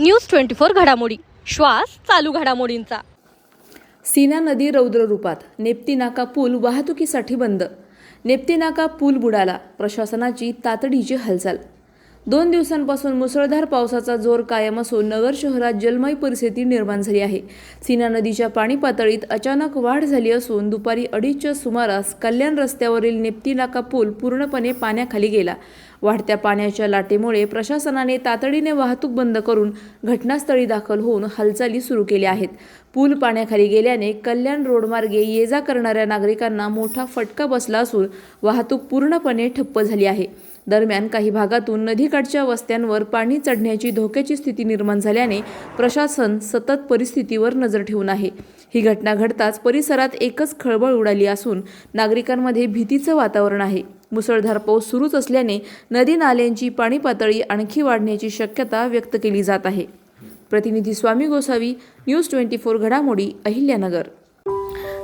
News twenty four घडामोडी. श्वास चालू घडामोडींचा. सीना नदी रौद्र रूपात. नेप्ती नाका पूल वाहतुकीसाठी बंद. नेप्ती नाका पूल बुडाला. प्रशासनाची तातडीची हालचाल. दोन दिवसांपासून मुसळधार पावसाचा जोर कायम असून नगर शहरात जलमय परिस्थिती निर्माण झाली आहे. सीना नदीच्या पाणी पातळीत अचानक वाढ झाली असून दुपारी अडीचच्या सुमारास कल्याण रस्त्यावरील नेप्ती नाका पूल पूर्णपणे पाण्याखाली गेला. वाढत्या पाण्याच्या लाटेमुळे प्रशासनाने तातडीने वाहतूक बंद करून घटनास्थळी दाखल होऊन हालचाली सुरू केल्या आहेत. पूल पाण्याखाली गेल्याने कल्याण रोडमार्गे ये जा करणाऱ्या नागरिकांना मोठा फटका बसला असून वाहतूक पूर्णपणे ठप्प झाली आहे. दरम्यान काही भागातून नदीकाठच्या वस्त्यांवर पाणी चढण्याची धोक्याची स्थिती निर्माण झाल्याने प्रशासन सतत परिस्थितीवर नजर ठेवून आहे. ही घटना घडताच परिसरात एकच खळबळ उडाली असून नागरिकांमध्ये भीतीचं वातावरण आहे. मुसळधार पाऊस सुरूच असल्याने नदी नाल्यांची पाणी पातळी आणखी वाढण्याची शक्यता व्यक्त केली जात आहे. प्रतिनिधी Swami Gosavi news twenty four घडामोडी अहिल्यानगर.